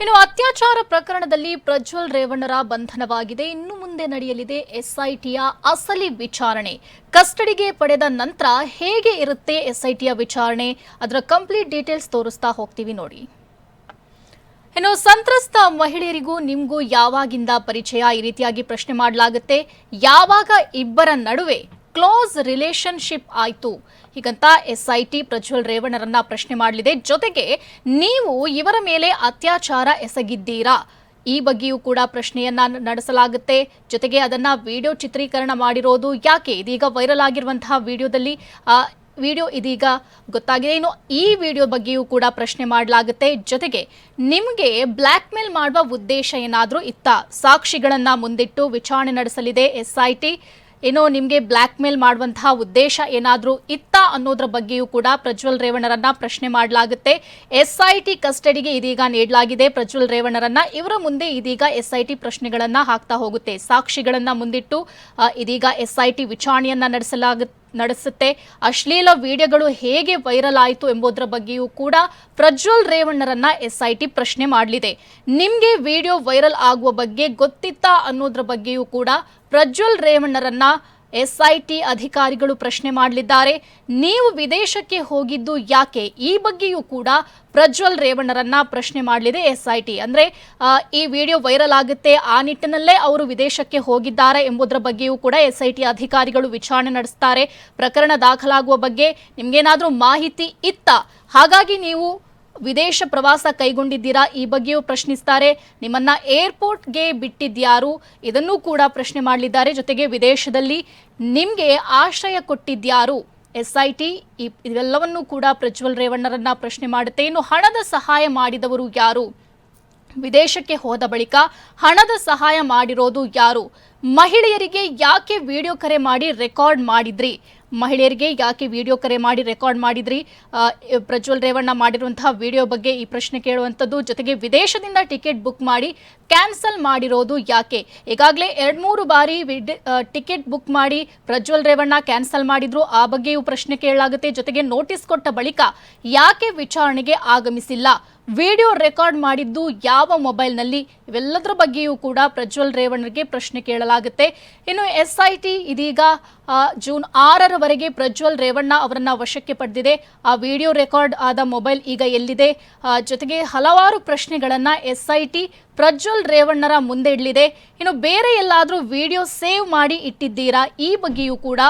ಇನ್ನು ಅತ್ಯಾಚಾರ ಪ್ರಕರಣದಲ್ಲಿ ಪ್ರಜ್ವಲ್ ರೇವಣ್ಣರ ಬಂಧನವಾಗಿದೆ. ಇನ್ನು ಮುಂದೆ ನಡೆಯಲಿದೆ ಎಸ್ಐಟಿಯ ಅಸಲಿ ವಿಚಾರಣೆ. ಕಸ್ಟಡಿಗೆ ಪಡೆದ ನಂತರ ಹೇಗೆ ಇರುತ್ತೆ ಎಸ್ಐಟಿಯ ವಿಚಾರಣೆ? ಅದರ ಕಂಪ್ಲೀಟ್ ಡೀಟೇಲ್ಸ್ ತೋರಿಸ್ತಾ ಹೋಗ್ತೀವಿ ನೋಡಿ. ಇನ್ನು ಸಂತ್ರಸ್ತ ಮಹಿಳೆಯರಿಗೂ ನಿಮಗೂ ಯಾವಾಗಿಂದ ಪರಿಚಯ? ಈ ರೀತಿಯಾಗಿ ಪ್ರಶ್ನೆ ಮಾಡಲಾಗುತ್ತೆ. ಯಾವಾಗ ಇಬ್ಬರ ನಡುವೆ ಕ್ಲೋಸ್ ರಿಲೇಶನ್ಶಿಪ್ ಆಯಿತು. ಹೀಗಂತ ಎಸ್ ಐ ಟಿ ಪ್ರಜ್ವಲ್ ರೇವಣ್ಣರನ್ನ ಪ್ರಶ್ನೆ ಮಾಡಲಿದೆ. ಜೊತೆಗೆ ನೀವು ಇವರ ಮೇಲೆ ಅತ್ಯಾಚಾರ ಎಸಗಿದ್ದೀರಾ? ಈ ಬಗ್ಗೆಯೂ ಕೂಡ ಪ್ರಶ್ನೆಯನ್ನ ನಡೆಸಲಾಗುತ್ತೆ. ಜೊತೆಗೆ ಅದನ್ನ ವಿಡಿಯೋ ಚಿತ್ರೀಕರಣ ಮಾಡಿರೋದು ಯಾಕೆ? ಇದೀಗ ವೈರಲ್ ಆಗಿರುವಂತಹ ವಿಡಿಯೋದಲ್ಲಿ ಆ, ವಿಡಿಯೋ ಇದೀಗ ಗೊತ್ತಾಗಿದೆ. ಇನ್ನು ಈ ವಿಡಿಯೋ ಬಗ್ಗೆಯೂ ಕೂಡ ಪ್ರಶ್ನೆ ಮಾಡಲಾಗುತ್ತೆ. ಜೊತೆಗೆ ನಿಮಗೆ ಬ್ಲ್ಯಾಕ್ ಮೇಲ್ ಮಾಡುವ ಉದ್ದೇಶ ಏನಾದರೂ ಇತ್ತ? ಸಾಕ್ಷಿಗಳನ್ನ ಮುಂದಿಟ್ಟು ವಿಚಾರಣೆ ನಡೆಸಲಿದೆ ಎಸ್ಐಟಿ. ಏನೋ ನಿಮಗೆ ಬ್ಲ್ಯಾಕ್ ಮೇಲ್ ಮಾಡುವಂತಹ ಉದ್ದೇಶ ಏನಾದರೂ ಇತ್ತ? ಅನ್ನೋದ್ರ ಬಗ್ಗೆಯೂ ಕೂಡ ಪ್ರಜ್ವಲ್ ರೇವಣ್ಣರನ್ನ ಪ್ರಶ್ನೆ ಮಾಡಲಾಗುತ್ತೆ. ಎಸ್ಐಟಿ ಕಸ್ಟಡಿಗೆ ಇದೀಗ ನೀಡಲಾಗಿದೆ. ಪ್ರಜ್ವಲ್ ರೇವಣ್ಣರನ್ನ ಇವರ ಮುಂದೆ ಇದೀಗ ಎಸ್ಐಟಿ ಪ್ರಶ್ನೆಗಳನ್ನ ಹಾಕ್ತಾ ಹೋಗುತ್ತೆ. ಸಾಕ್ಷಿಗಳನ್ನ ಮುಂದಿಟ್ಟು ಇದೀಗ ಎಸ್ಐಟಿ ವಿಚಾರಣೆಯನ್ನ ನಡೆಸಲಾಗುತ್ತೆ ನಡೆಸುತ್ತೆ. ಅಶ್ಲೀಲ ವಿಡಿಯೋಗಳು ಹೇಗೆ ವೈರಲ್ ಆಯಿತು ಎಂಬುದರ ಬಗ್ಗೆಯೂ ಕೂಡ ಪ್ರಜ್ವಲ್ ರೇವಣ್ಣರನ್ನ ಎಸ್ಐಟಿ ಪ್ರಶ್ನೆ ಮಾಡಲಿದೆ. ನಿಮಗೆ ವಿಡಿಯೋ ವೈರಲ್ ಆಗುವ ಬಗ್ಗೆ ಗೊತ್ತಿತ್ತಾ ಅನ್ನೋದ್ರ ಬಗ್ಗೆಯೂ ಕೂಡ ಪ್ರಜ್ವಲ್ ರೇವಣ್ಣರನ್ನ ಎಸ್ಐಟಿ ಅಧಿಕಾರಿಗಳು ಪ್ರಶ್ನೆ ಮಾಡಲಿದ್ದಾರೆ. ನೀವು ವಿದೇಶಕ್ಕೆ ಹೋಗಿದ್ದು ಯಾಕೆ? ಈ ಬಗ್ಗೆಯೂ ಕೂಡ ಪ್ರಜ್ವಲ್ ರೇವಣ್ಣರನ್ನ ಪ್ರಶ್ನೆ ಮಾಡಲಿದೆ ಎಸ್ಐಟಿ. ಅಂದ್ರೆ ಈ ವಿಡಿಯೋ ವೈರಲ್ ಆಗುತ್ತೆ. ಆ ನಿಟ್ಟಿನಲ್ಲೇ ಅವರು ವಿದೇಶಕ್ಕೆ ಹೋಗಿದ್ದಾರೆ ಎಂಬುದರ ಬಗ್ಗೆಯೂ ಕೂಡ ಎಸ್ಐಟಿ ಅಧಿಕಾರಿಗಳು ವಿಚಾರಣೆ ನಡೆಸ್ತಾರೆ. ಪ್ರಕರಣ ದಾಖಲಾಗುವ ಬಗ್ಗೆ ನಿಮ್ಗೇನಾದ್ರೂ ಮಾಹಿತಿ ಇತ್ತ? ಹಾಗಾಗಿ ನೀವು ವಿದೇಶ ಪ್ರವಾಸ ಕೈಗೊಂಡಿದ್ದೀರಾ ಈ ಬಗ್ಗೆಯೂ ಪ್ರಶ್ನಿಸ್ತಾರೆ. ನಿಮ್ಮನ್ನ ಏರ್ಪೋರ್ಟ್ಗೆ ಬಿಟ್ಟಿದ್ಯಾರು? ಇದನ್ನೂ ಕೂಡ ಪ್ರಶ್ನೆ ಮಾಡಲಿದ್ದಾರೆ. ಜೊತೆಗೆ ವಿದೇಶದಲ್ಲಿ ನಿಮಗೆ ಆಶ್ರಯ ಕೊಟ್ಟಿದ್ಯಾರು? ಟಿ ಇವೆಲ್ಲವನ್ನೂ ಕೂಡ ಪ್ರಜ್ವಲ್ ರೇವಣ್ಣರನ್ನ ಪ್ರಶ್ನೆ ಮಾಡುತ್ತೆ. ಇನ್ನು ಹಣದ ಸಹಾಯ ಮಾಡಿದವರು ಯಾರು? ವಿದೇಶಕ್ಕೆ ಹೋದ ಬಳಿಕ ಹಣದ ಸಹಾಯ ಮಾಡಿರೋದು ಯಾರು? ಮಹಿಳೆಯರಿಗೆ ಯಾಕೆ ವಿಡಿಯೋ ಕರೆ ಮಾಡಿ ರೆಕಾರ್ಡ್ ಮಾಡಿದ್ರಿ? ಮಹಿಳೆಯರಿಗೆ ಯಾಕೆ ವಿಡಿಯೋ ಕರೆ ಮಾಡಿ, ರೆಕಾರ್ಡ್ ಮಾಡಿದ್ರಿ? ಪ್ರಜ್ವಲ್ ರೇವಣ್ಣ ಮಾಡಿರುವಂತಹ ವಿಡಿಯೋ ಬಗ್ಗೆ ಈ ಪ್ರಶ್ನೆ ಕೇಳುವಂಥದ್ದು. ಜೊತೆಗೆ ವಿದೇಶದಿಂದ ಟಿಕೆಟ್ ಬುಕ್ ಮಾಡಿ, ಕ್ಯಾನ್ಸಲ್ ಮಾಡಿರೋದು ಯಾಕೆ? ಈಗಾಗಲೇ ಎರಡು ಮೂರು ಬಾರಿ ಟಿಕೆಟ್ ಬುಕ್ ಮಾಡಿ ಪ್ರಜ್ವಲ್ ರೇವಣ್ಣ ಕ್ಯಾನ್ಸಲ್ ಮಾಡಿದ್ರು. ಆ ಬಗ್ಗೆಯೂ ಪ್ರಶ್ನೆ ಕೇಳಲಾಗುತ್ತೆ. ಜೊತೆಗೆ ನೋಟಿಸ್ ಕೊಟ್ಟ ಬಳಿಕ ಯಾಕೆ ವಿಚಾರಣೆಗೆ ಆಗಮಿಸಿಲ್ಲ? ವಿಡಿಯೋ ರೆಕಾರ್ಡ್ ಮಾಡಿದ್ದು ಯಾವ ಮೊಬೈಲ್ನಲ್ಲಿ? ಇವೆಲ್ಲದರ ಬಗ್ಗೆಯೂ ಕೂಡ ಪ್ರಜ್ವಲ್ ರೇವಣ್ಣರಿಗೆ ಪ್ರಶ್ನೆ ಕೇಳಲಾಗುತ್ತೆ. ಇನ್ನು ಎಸ್ಐಟಿ ಇದೀಗ ಆ, ಜೂನ್ ಆರರವರೆಗೆ ಪ್ರಜ್ವಲ್ ರೇವಣ್ಣ ಅವರನ್ನ ವಶಕ್ಕೆ ಪಡೆದಿದೆ. ಆ ವಿಡಿಯೋ ರೆಕಾರ್ಡ್ ಆದ ಮೊಬೈಲ್ ಈಗ ಎಲ್ಲಿದೆ? ಜೊತೆಗೆ ಹಲವಾರು ಪ್ರಶ್ನೆಗಳನ್ನ ಎಸ್ಐಟಿ ಪ್ರಜ್ವಲ್ ರೇವಣ್ಣರ ಮುಂದೆ ಇಡಲಿದೆ ಇನ್ನು ಬೇರೆ ಎಲ್ಲಾದರೂ ವಿಡಿಯೋ ಸೇವ್ ಮಾಡಿ ಇಟ್ಟಿದ್ದೀರಾ? ಈ ಬಗ್ಗೆಯೂ ಕೂಡ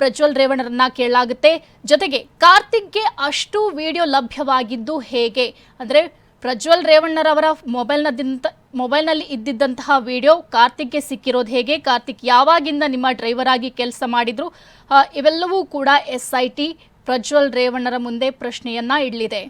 ಪ್ರಜ್ವಲ್ ರೇವಣ್ಣರನ್ನ ಕೇಳಲಾಗುತ್ತೆ. ಜೊತೆಗೆ ಕಾರ್ತಿಕ್ಗೆ ಅಷ್ಟು ವಿಡಿಯೋ ಲಭ್ಯವಾಗಿದ್ದು ಹೇಗೆ? ಅಂದರೆ ಪ್ರಜ್ವಲ್ ರೇವಣ್ಣರವರ ಮೊಬೈಲ್ನದಿಂದ ಮೊಬೈಲ್ನಲ್ಲಿ ಇದ್ದಿದ್ದಂತಹ ವಿಡಿಯೋ ಕಾರ್ತಿಕ್ಗೆ ಸಿಕ್ಕಿರೋದು ಹೇಗೆ? ಕಾರ್ತಿಕ್ ಯಾವಾಗಿಂದ ನಿಮ್ಮ ಡ್ರೈವರ್ ಆಗಿ ಕೆಲಸ ಮಾಡಿದ್ರು? ಇವೆಲ್ಲವೂ ಕೂಡ ಎಸ್ ಪ್ರಜ್ವಲ್ ರೇವಣ್ಣರ ಮುಂದೆ ಪ್ರಶ್ನೆಯನ್ನ ಇಡಲಿದೆ.